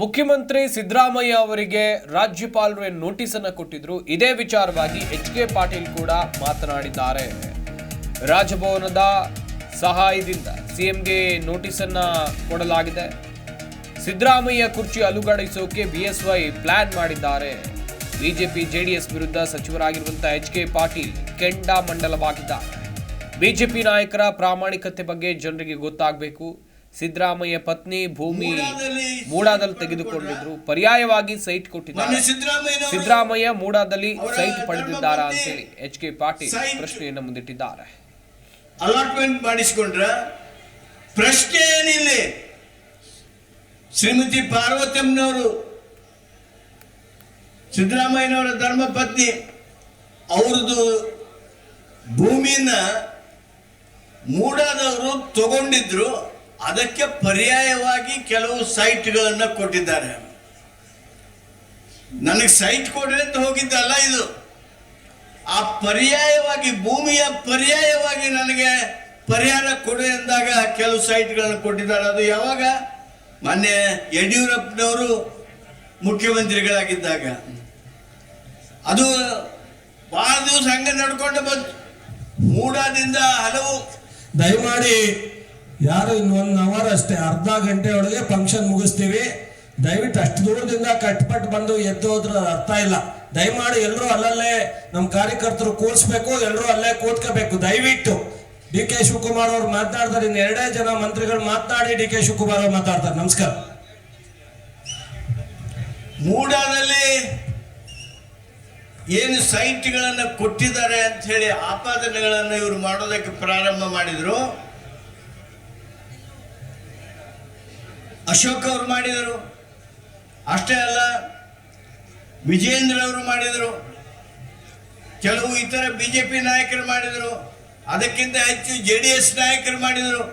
ಮುಖ್ಯಮಂತ್ರಿ ಸಿದ್ದರಾಮಯ್ಯ ಅವರಿಗೆ ರಾಜ್ಯಪಾಲರು ನೋಟಿಸ್ ಅನ್ನು ಕೊಟ್ಟಿದ್ರು. ಇದೇ ವಿಚಾರವಾಗಿ ಎಚ್ ಕೆ ಪಾಟೀಲ್ ಕೂಡ ಮಾತನಾಡಿದ್ದಾರೆ. ರಾಜಭವನದ ಸಹಾಯದಿಂದ ಸಿಎಂಗೆ ನೋಟಿಸ್ ಅನ್ನ ಕೊಡಲಾಗಿದೆ. ಸಿದ್ದರಾಮಯ್ಯ ಕುರ್ಚಿ ಅಲುಗಾಡಿಸೋಕೆ ಬಿಎಸ್ವೈ ಪ್ಲಾನ್ ಮಾಡಿದ್ದಾರೆ. ಬಿಜೆಪಿ, ಜೆಡಿಎಸ್ ವಿರುದ್ಧ ಸಚಿವರಾಗಿರುವಂತಹ ಎಚ್ ಕೆ ಪಾಟೀಲ್ ಕೆಂಡಾಮಂಡಲವಾಗಿದ್ದಾರೆ. ಬಿಜೆಪಿ ನಾಯಕರ ಪ್ರಾಮಾಣಿಕತೆ ಬಗ್ಗೆ ಜನರಿಗೆ ಗೊತ್ತಾಗಬೇಕು. ಸಿದ್ದರಾಮಯ್ಯ ಪತ್ನಿ ಭೂಮಿ ಮೂಡಾದಲ್ಲಿ ತೆಗೆದುಕೊಂಡಿದ್ರು. ಪರ್ಯಾಯವಾಗಿ ಸೈಟ್ ಕೊಟ್ಟಿದ್ದಾರೆ. ಸಿದ್ದರಾಮಯ್ಯ ಮೂಡಾದಲ್ಲಿ ಸೈಟ್ ಪಡೆದಿದ್ದಾರಾ ಅಂತೇಳಿ ಎಚ್ ಕೆ ಪಾಟೀಲ್ ಪ್ರಶ್ನೆಯನ್ನು ಮುಂದಿಟ್ಟಿದ್ದಾರೆ. ಅಲಾಟ್ಮೆಂಟ್ ಮಾಡಿಸಿಕೊಂಡ್ರ ಪ್ರಶ್ನೆ ಏನಿಲ್ಲ. ಶ್ರೀಮತಿ ಪಾರ್ವತಮ್ಮನವರು ಸಿದ್ದರಾಮಯ್ಯನವರ ಧರ್ಮ ಪತ್ನಿ ಅವ್ರದ್ದು ಭೂಮಿನ ಮೂಡಾದವರು ತಗೊಂಡಿದ್ರು. ಅದಕ್ಕೆ ಪರ್ಯಾಯವಾಗಿ ಕೆಲವು ಸೈಟ್ಗಳನ್ನು ಕೊಟ್ಟಿದ್ದಾರೆ. ನನಗೆ ಸೈಟ್ ಕೊಡ್ರಿ ಅಂತ ಹೋಗಿದ್ದಲ್ಲ ಇದು. ಆ ಪರ್ಯಾಯವಾಗಿ, ಭೂಮಿಯ ಪರ್ಯಾಯವಾಗಿ ನನಗೆ ಪರಿಹಾರ ಕೊಡು ಎಂದಾಗ ಕೆಲವು ಸೈಟ್ಗಳನ್ನು ಕೊಟ್ಟಿದ್ದಾರೆ. ಅದು ಯಾವಾಗ? ಮೊನ್ನೆ ಯಡಿಯೂರಪ್ಪನವರು ಮುಖ್ಯಮಂತ್ರಿಗಳಾಗಿದ್ದಾಗ. ಅದು ಬಹಳ ದಿವಸ ಹಂಗೆ ನಡ್ಕೊಂಡು ಬಂತು. ಮೂಡಾದಿಂದ ಹಲವು ದಯಮಾಡಿ ಯಾರು ಇನ್ನೊಂದು ಅವರ್ ಅಷ್ಟೇ, ಅರ್ಧ ಗಂಟೆ ಒಳಗೆ ಫಂಕ್ಷನ್ ಮುಗಿಸ್ತೀವಿ. ದಯವಿಟ್ಟು ಅಷ್ಟು ದೂರದಿಂದ ಕಟ್ಪಟ್ಟು ಬಂದು ಎದ್ದು ಹೋದ್ರ ಅರ್ಥ ಇಲ್ಲ. ದಯಮಾಡಿ ಎಲ್ಲರೂ ಅಲ್ಲಲ್ಲೇ ನಮ್ಮ ಕಾರ್ಯಕರ್ತರು ಕೂರಿಸ್ಬೇಕು ಎಲ್ಲರೂ ಅಲ್ಲೇ ಕೂತ್ಕೋಬೇಕು. ದಯವಿಟ್ಟು ಡಿ ಕೆ ಶಿವಕುಮಾರ್ ಅವ್ರು ಮಾತನಾಡ್ತಾರೆ ಇನ್ನು ಎರಡೇ ಜನ ಮಂತ್ರಿಗಳು ಮಾತನಾಡಿ ಡಿ ಕೆ ಶಿವಕುಮಾರ್ ಅವ್ರು ಮಾತಾಡ್ತಾರೆ. ನಮಸ್ಕಾರ. ಮೂಡಾದಲ್ಲಿ ಏನು ಸೈಟ್ಗಳನ್ನು ಕೊಟ್ಟಿದ್ದಾರೆ ಅಂತ ಆಪಾದನೆಗಳನ್ನು ಇವರು ಮಾಡೋದಕ್ಕೆ ಪ್ರಾರಂಭ ಮಾಡಿದ್ರು. ಅಶೋಕ್ ಅವರು ಮಾಡಿದರು. ಅಷ್ಟೇ ಅಲ್ಲ ವಿಜೇಂದ್ರ ಅವರು ಮಾಡಿದರು. ಕೆಲವು ಇತರ ಬಿಜೆಪಿ ನಾಯಕರು ಮಾಡಿದರು. ಅದಕ್ಕಿಂತ ಹೆಚ್ಚು ಜೆ ಡಿ ಎಸ್ ನಾಯಕರು ಮಾಡಿದರು.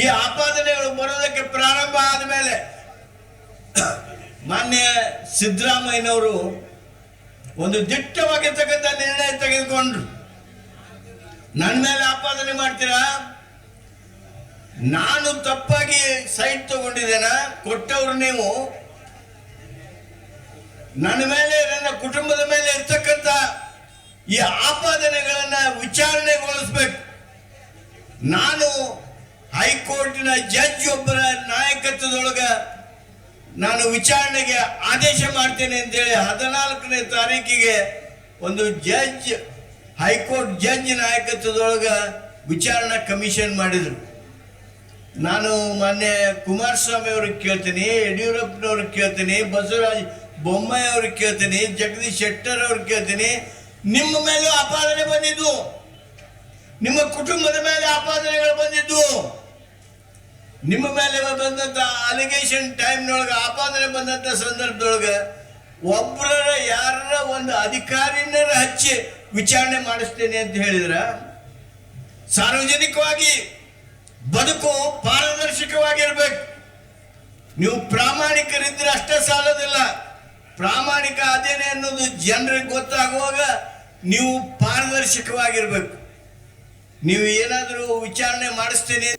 ಈ ಆಪಾದನೆಗಳು ಬರೋದಕ್ಕೆ ಪ್ರಾರಂಭ ಆದಮೇಲೆ ಮಾನ್ಯ ಸಿದ್ದರಾಮಯ್ಯನವರು ಒಂದು ದಿಟ್ಟವಾಗಿರ್ತಕ್ಕಂಥ ನಿರ್ಣಯ ತೆಗೆದುಕೊಂಡ್ರು. ನನ್ನ ಮೇಲೆ ಆಪಾದನೆ ಮಾಡ್ತೀರಾ? ನಾನು ತಪ್ಪಾಗಿ ಸೈಟ್ ತಗೊಂಡಿದ್ದೇನ, ಕೊಟ್ಟವ್ರು ನೀವು. ನನ್ನ ಮೇಲೆ, ನನ್ನ ಕುಟುಂಬದ ಮೇಲೆ ಇರ್ತಕ್ಕಂಥ ಈ ಆಪಾದನೆಗಳನ್ನ ವಿಚಾರಣೆಗೊಳಿಸ್ಬೇಕು. ನಾನು ಹೈಕೋರ್ಟಿನ ಜಡ್ಜ್ ಒಬ್ಬರ ನಾಯಕತ್ವದೊಳಗ ನಾನು ವಿಚಾರಣೆಗೆ ಆದೇಶ ಮಾಡ್ತೇನೆ ಅಂತೇಳಿ ಹದಿನಾಲ್ಕನೇ ತಾರೀಕಿಗೆ ಒಂದು ಜಡ್ಜ್, ಹೈಕೋರ್ಟ್ ಜಡ್ಜ್ ನಾಯಕತ್ವದೊಳಗ ವಿಚಾರಣಾ ಕಮಿಷನ್ ಮಾಡಿದರು. ನಾನು ಮೊನ್ನೆ ಕುಮಾರಸ್ವಾಮಿ ಅವ್ರಿಗೆ ಕೇಳ್ತೀನಿ, ಯಡಿಯೂರಪ್ಪನವ್ರಿಗೆ ಕೇಳ್ತೀನಿ, ಬಸವರಾಜ್ ಬೊಮ್ಮಾಯಿ ಅವ್ರಿಗೆ ಕೇಳ್ತೀನಿ, ಜಗದೀಶ್ ಶೆಟ್ಟರ್ ಅವ್ರಿಗೆ ಕೇಳ್ತೀನಿ, ನಿಮ್ಮ ಮೇಲೂ ಆಪಾದನೆ ಬಂದಿದ್ದು. ನಿಮ್ಮ ಕುಟುಂಬದ ಮೇಲೆ ಆಪಾದನೆಗಳು ಬಂದಿದ್ದು. ನಿಮ್ಮ ಮೇಲೆ ಬಂದಂತ ಅಲಿಗೇಷನ್ ಟೈಮ್ನೊಳಗೆ ಆಪಾದನೆ ಬಂದಂತ ಸಂದರ್ಭದೊಳಗೆ ಒಬ್ಬರ ಯಾರ ಒಂದು ಅಧಿಕಾರಿನ ಹಚ್ಚಿ ವಿಚಾರಣೆ ಮಾಡಿಸ್ತೇನೆ ಅಂತ ಹೇಳಿದ್ರ, ಸಾರ್ವಜನಿಕವಾಗಿ ಬದುಕು ಪಾರದರ್ಶಕವಾಗಿರ್ಬೇಕು. ನೀವು ಪ್ರಾಮಾಣಿಕರಿದ್ರೆ ಅಷ್ಟೇ ಸಾಲದಿಲ್ಲ. ಪ್ರಾಮಾಣಿಕ ಅದೇನೆ ಅನ್ನೋದು ಜನರಿಗೆ ಗೊತ್ತಾಗುವಾಗ ನೀವು ಪಾರದರ್ಶಕವಾಗಿರ್ಬೇಕು. ನೀವು ಏನಾದರೂ ವಿಚಾರಣೆ ಮಾಡಿಸ್ತೇನೆ.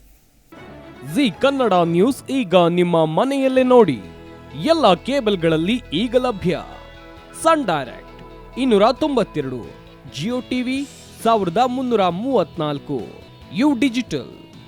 ಜಿ ಕನ್ನಡ ನ್ಯೂಸ್ ಈಗ ನಿಮ್ಮ ಮನೆಯಲ್ಲೇ ನೋಡಿ. ಎಲ್ಲ ಕೇಬಲ್ಗಳಲ್ಲಿ ಈಗ ಲಭ್ಯ. ಸನ್ ಡೈರೆಕ್ಟ್ ಇನ್ನೂರ ತೊಂಬತ್ತೆರಡು, ಜಿಯೋ ಟಿವಿ ಸಾವಿರದ ಮುನ್ನೂರ ಮೂವತ್ನಾಲ್ಕು ಯು ಡಿಜಿಟಲ್.